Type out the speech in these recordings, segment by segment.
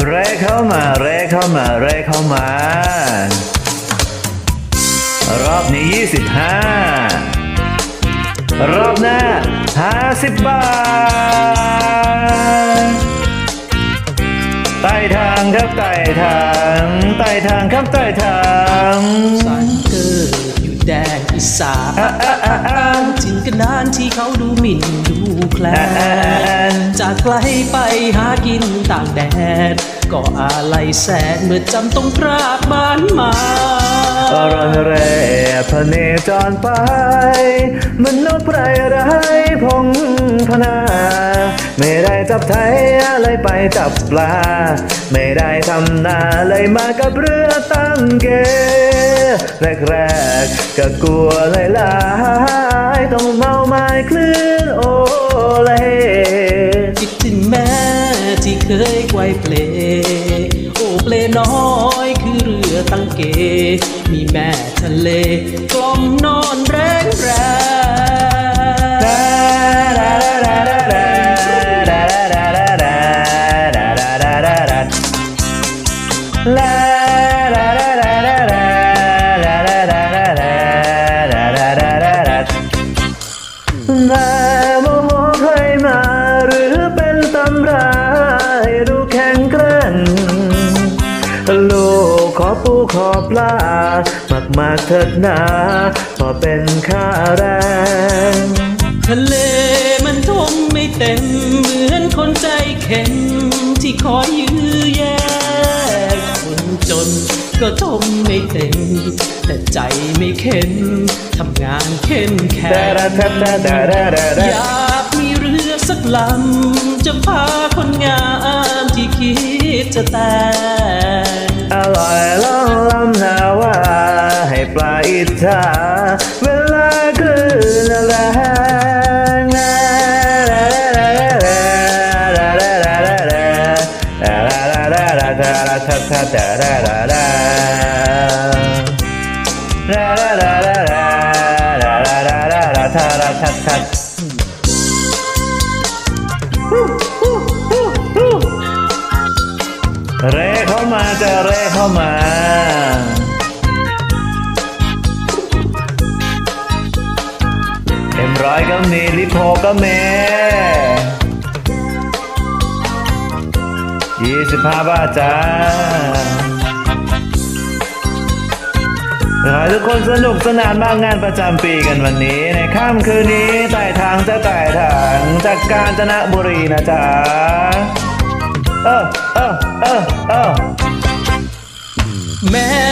เรเข้ามาเรเข้ามาเรเข้ามา รอบนี้ 25 รอบหน้า 50 บาทใต้ทางครับใต้ทางใต้ทางครับใต้ทาง แดนอีสานถึงกันนานที่เขาดูหมิ่นดูแคลนจากไกลไปหากินต่างแดนก็อะไรแสนเมื่อจำต้องพรากบ้านมารอนแร่พเนจรไป มันนกไพรไรพงพนา ไม่ได้จับไทยอะไรไปจับปลา ไม่ได้ทำนาเลยมากับเรือตั้งเก แรกแรกก็กลัวหลยลายต้องเมาไม้คลื่นโอเลคิดถึงแม่ที่เคยไกวเปลโอเปลน้อยคือเรือตั้งเก มีแม่ทะเลกล่อมน้อนแรง อปูขอปลามากมากเถิดนาพอเป็นค่าแรงทะเลมันทมไม่เต็ม เหมือนคนใจเข็มที่คอยยื้อแย่งคนจนก็ทมไม่เต็ม แต่ใจไม่เข็นทำงานเข้มแข็งอยากมีเรือสักลำจะพาคนงามที่คิดจะแต่ง ลาอิจฉาเวลาคลื่นแรงเรเข้ามาจะเรเข้ามา ร้อยก็มีลิโพก็มียี่สิบห้าบาทจ้าขอให้ทุกคนสนุกสนานมากงานประจำปีกันวันนี้ ในค่ำคืนนี้ใต้ทางจะใต้ทางจากกาญจนบุรีนะจ๊ะเออเออเออเออแม่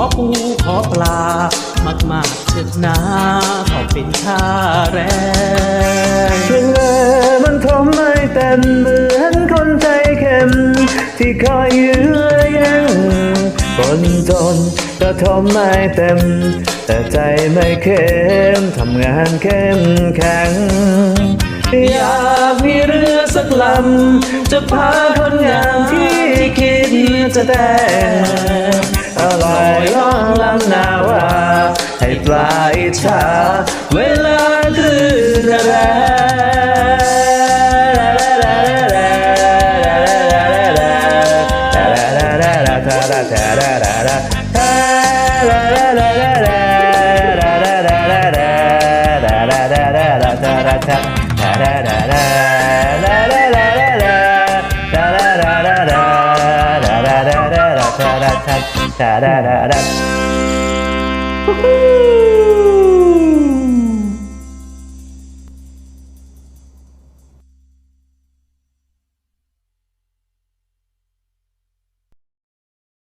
อปูขอปลามากมากเถิดนาขอเป็นค่าแรงเวลามันทมไม่เต็มเหมือนคนใจเข็ม ที่คอยยื้อแย่งคนจนก็ทมไม่เต็ม แต่ใจไม่เข้มทำงานเข้มแข็งอยากมีเรือสักลำ จะพาคนงามที่คิดจะแต่ง อร่อยล้องลำนาวาให้ปลาอิจฉาเวลาคือแรง da da da da da da. Woohoo!